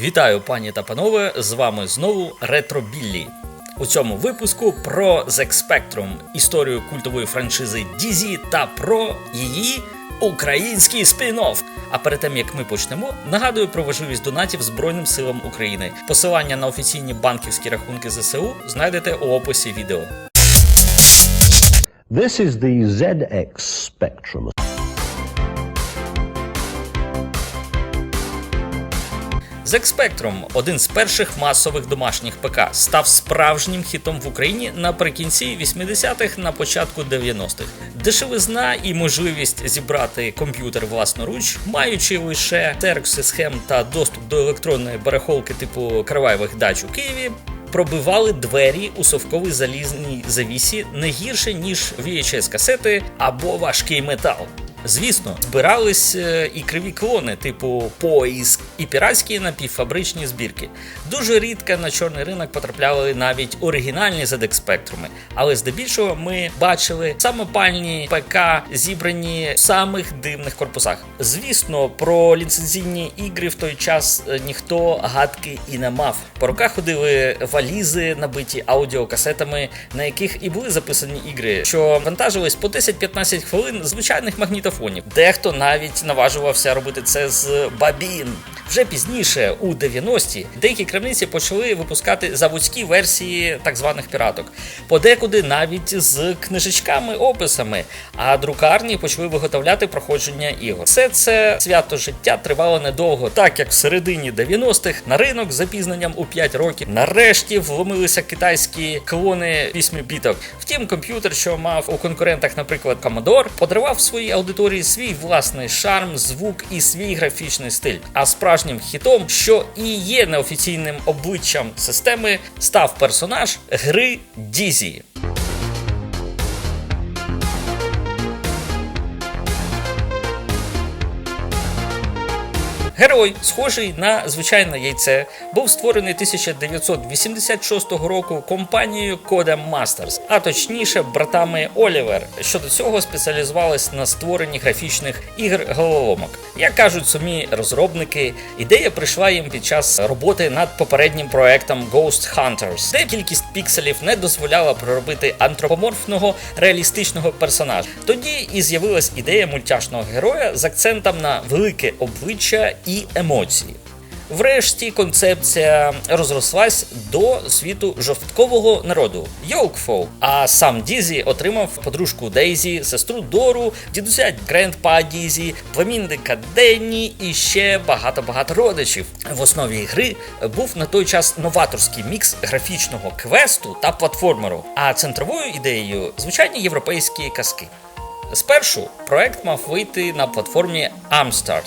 Вітаю, пані та панове! З вами знову Ретро Біллі. У цьому випуску про ZX Spectrum, історію культової франшизи DZ та про її український спін-офф. А перед тим як ми почнемо, нагадую про важливість донатів Збройним силам України. Посилання на офіційні банківські рахунки ЗСУ знайдете у описі відео. This is the ZX Spectrum. ZX Spectrum, один з перших масових домашніх ПК, став справжнім хітом в Україні наприкінці 80-х, на початку 90-х. Дешевизна і можливість зібрати комп'ютер власноруч, маючи лише теркси схем та доступ до електронної барахолки типу кривавих дач у Києві. Пробивали двері у совковій залізній завісі не гірше ніж VHS касети або важкий метал. Звісно, збирались е, і криві клони, типу поїзд, і піратські напівфабричні збірки. Дуже рідко на чорний ринок потрапляли навіть оригінальні ZX спектруми, але здебільшого ми бачили самопальні ПК, зібрані в самих дивних корпусах. Звісно, про ліцензійні ігри в той час е, ніхто гадки і не мав. По руках ходили валізи, набиті аудіокасетами, на яких і були записані ігри, що вантажились по 10-15 хвилин звичайних магнітофонів. Дехто навіть наважувався робити це з бабін. Вже пізніше, у 90-ті, деякі крамниці почали випускати заводські версії так званих піраток, подекуди навіть з книжечками, описами, а друкарні почали виготовляти проходження ігор. Все це свято життя тривало недовго, так як в середині 90-х на ринок з запізненням у 5 років нарешті вломилися китайські клони 8 біток. Втім, комп'ютер, що мав у конкурентах, наприклад, Commodore, подарував своїй аудиторії свій власний шарм, звук і свій графічний стиль. А справжнім хітом, що і є неофіційним обличчям системи, став персонаж гри Дізі. Герой, схожий на звичайне яйце, був створений 1986 року компанією Codem Masters, а точніше братами Олівер, що до цього спеціалізувались на створенні графічних ігр головоломок. Як кажуть самі розробники, ідея прийшла їм під час роботи над попереднім проектом Ghost Hunters, де кількість пікселів не дозволяла проробити антропоморфного реалістичного персонажа. Тоді і з'явилась ідея мультяшного героя з акцентом на велике обличчя і емоції. Врешті концепція розрослась до світу жорсткового народу Йолкфол. А сам Дізі отримав подружку Дейзі, сестру Дору, дідуся Грендпа Дізі, племінника Денні і ще багато-багато родичів. В основі гри був на той час новаторський мікс графічного квесту та платформеру. А центровою ідеєю звичайні європейські казки. Спершу проект мав вийти на платформі Amstart,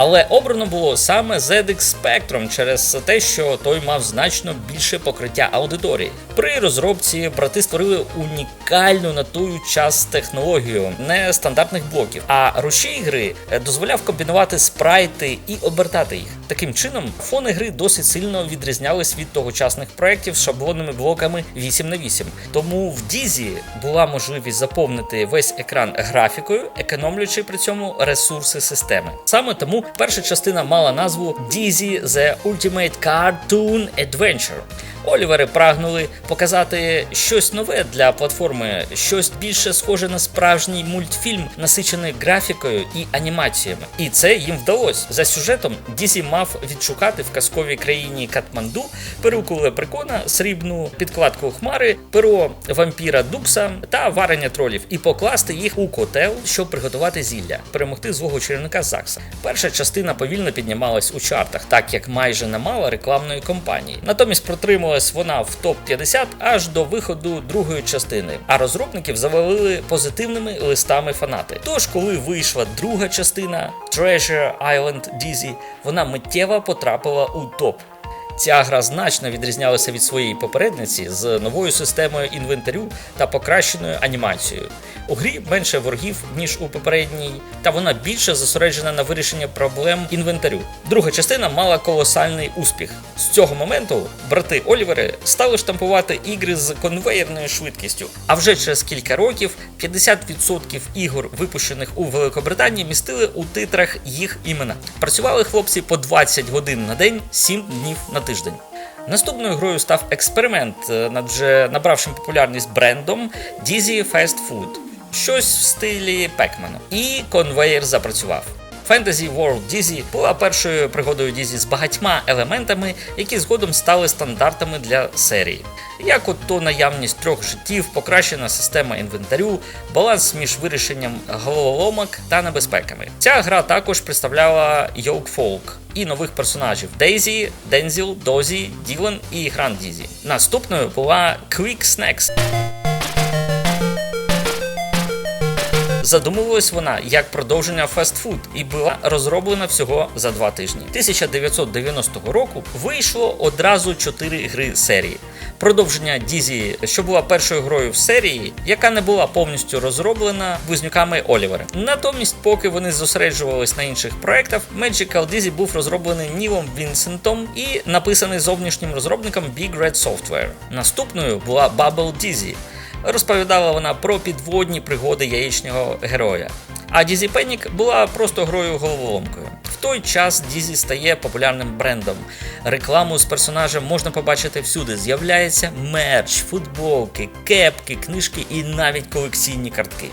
але обрано було саме ZX Spectrum через те, що той мав значно більше покриття аудиторії. При розробці брати створили унікальну на той час технологію нестандартних блоків, а рушій гри дозволяв комбінувати спрайти і обертати їх. Таким чином, фони гри досить сильно відрізнялись від тогочасних проєктів з шаблонними блоками 8 на 8 Тому в Дізі була можливість заповнити весь екран графікою, економлюючи при цьому ресурси системи. Саме тому перша частина мала назву Dizzy The Ultimate Cartoon Adventure. Олівери прагнули показати щось нове для платформи, щось більше схоже на справжній мультфільм, насичений графікою і анімаціями. І це їм вдалося. За сюжетом Дізі мав відшукати в казковій країні Катманду перуку лепрекона, срібну підкладку хмари, перо вампіра Дукса та варення тролів і покласти їх у котел, щоб приготувати зілля, перемогти злого чарівника Закса. Перша частина повільно піднімалась у чартах, так як майже не мала рекламної кампанії. Натомість протрималась вона в топ 50 аж до виходу другої частини. А розробників завалили позитивними листами фанати. Тож, коли вийшла друга частина Treasure Island Dizzy, вона миттєво потрапила у топ. Ця гра значно відрізнялася від своєї попередниці з новою системою інвентарю та покращеною анімацією. У грі менше ворогів, ніж у попередній, та вона більше зосереджена на вирішенні проблем інвентарю. Друга частина мала колосальний успіх. З цього моменту брати Олівери стали штампувати ігри з конвейерною швидкістю. А вже через кілька років 50% ігор, випущених у Великобританії, містили у титрах їх імена. Працювали хлопці по 20 годин на день, 7 днів на тиждень. Наступною грою став експеримент е, над вже набравшим популярність брендом Dizzy Fast Food. Щось в стилі Пекмена. І конвейер запрацював. Fantasy World Dizzy була першою пригодою Dizzy з багатьма елементами, які згодом стали стандартами для серії. Як от то наявність трьох життів, покращена система інвентарю, баланс між вирішенням головоломок та небезпеками. Ця гра також представляла Йоук Фолк і нових персонажів Дейзі, Дензіл, Дозі, Ділан і Гранд Дізі. Наступною була Quick Snacks. Задумувалась вона як продовження фастфуд і була розроблена всього за два тижні. 1990 року вийшло одразу чотири гри серії. Продовження Дізі, що була першою грою в серії, яка не була повністю розроблена близнюками Олівера. Натомість, поки вони зосереджувались на інших проектах, Magical Dizzy був розроблений Нілом Вінсентом і написаний зовнішнім розробником Big Red Software. Наступною була Bubble Dizzy. Розповідала вона про підводні пригоди яєчнього героя. А Дізі Пенік була просто грою головоломкою. В той час Дізі стає популярним брендом. Рекламу з персонажем можна побачити всюди. З'являється мерч, футболки, кепки, книжки і навіть колекційні картки.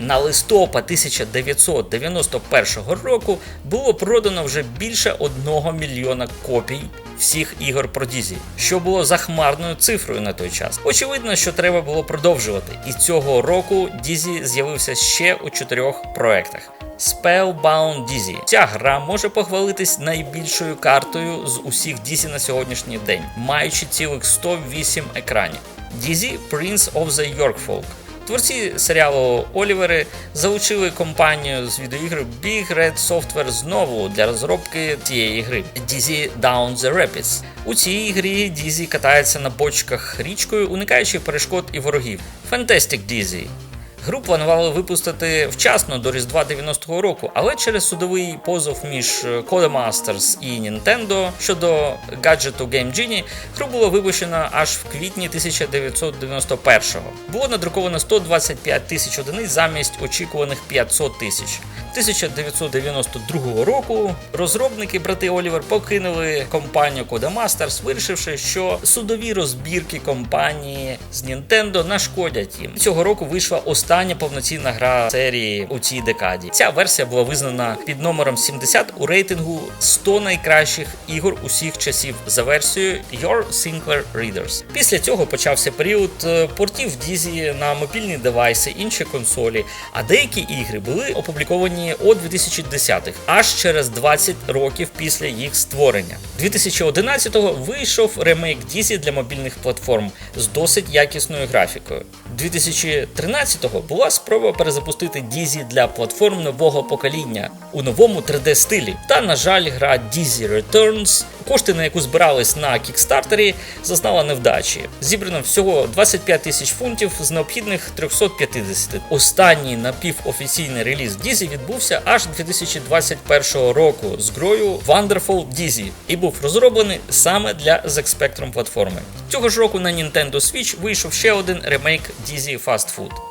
На листопад 1991 року було продано вже більше 1 мільйона копій всіх ігор про Дізі, що було захмарною цифрою на той час. Очевидно, що треба було продовжувати. І цього року Дізі з'явився ще у чотирьох проектах. Spellbound Dizzy. Ця гра може похвалитись найбільшою картою з усіх Дізі на сьогоднішній день, маючи цілих 108 екранів. Dizzy Prince of the Yorkfolk. Творці серіалу Олівери залучили компанію з відеоігри Big Red Software знову для розробки цієї гри Dizzy Down the Rapids. У цій грі Дізі катається на бочках річкою, уникаючи перешкод і ворогів. Fantastic Dizzy. Гру планували випустити вчасно до Різдва 90-го року, але через судовий позов між Codemasters і Nintendo щодо гаджету Game Genie, гру було випущено аж в квітні 1991-го. Було надруковано 125 тисяч одиниць замість очікуваних 500 тисяч. 1992 року розробники брати Олівер покинули компанію Codemasters, вирішивши, що судові розбірки компанії з Nintendo нашкодять їм. Цього року вийшла остання повноцінна гра серії у цій декаді. Ця версія була визнана під номером 70 у рейтингу 100 найкращих ігор усіх часів за версією Your Sinclair Readers. Після цього почався період е, портів Дізі на мобільні девайси, інші консолі, а деякі ігри були опубліковані у 2010-х, аж через 20 років після їх створення. 2011-го вийшов ремейк Дізі для мобільних платформ з досить якісною графікою. 2013-го була спроба перезапустити Дізі для платформ нового покоління у новому 3D-стилі. Та, на жаль, гра Dizzy Returns, кошти на яку збирались на кікстартері, зазнала невдачі. Зібрано всього 25 тисяч фунтів з необхідних 350. Останній напівофіційний реліз Дізі відбувся аж 2021 року з грою Wonderful Dizzy і був розроблений саме для ZX Spectrum платформи. Цього ж року на Nintendo Switch вийшов ще один ремейк Dizzy Fast Food.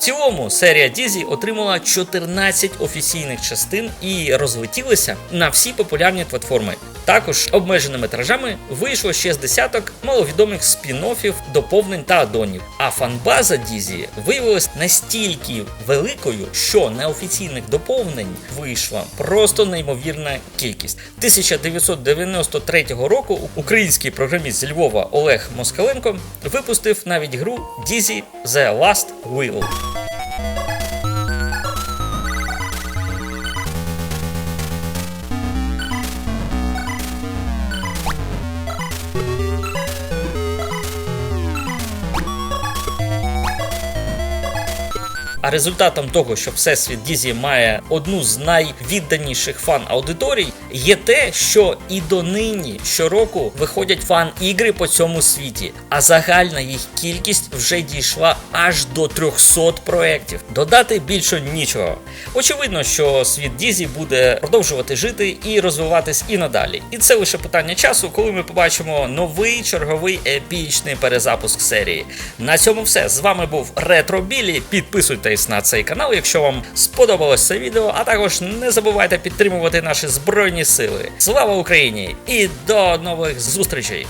Цілому серія Дізі отримала 14 офіційних частин і розлетілася на всі популярні платформи. Також обмеженими тиражами вийшло ще з десяток маловідомих спін-оффів, доповнень та аддонів. А фанбаза Дізі виявилась настільки великою, що неофіційних доповнень вийшла просто неймовірна кількість. 1993 року український програміст зі Львова Олег Москаленко випустив навіть гру Дізі The Last Will. А результатом того, що Всесвіт Дізі має одну з найвідданіших фан-аудиторій, є те, що і донині щороку виходять фан-ігри по цьому світі, а загальна їх кількість вже дійшла аж до 300 проєктів. Додати більше нічого. Очевидно, що світ Дізі буде продовжувати жити і розвиватись і надалі. І це лише питання часу, коли ми побачимо новий черговий епічний перезапуск серії. На цьому все. З вами був Ретро Білі. Підписуйтесь на цей канал, якщо вам сподобалось це відео, а також не забувайте підтримувати наші збройні сили. Слава Україні! І до нових зустрічей!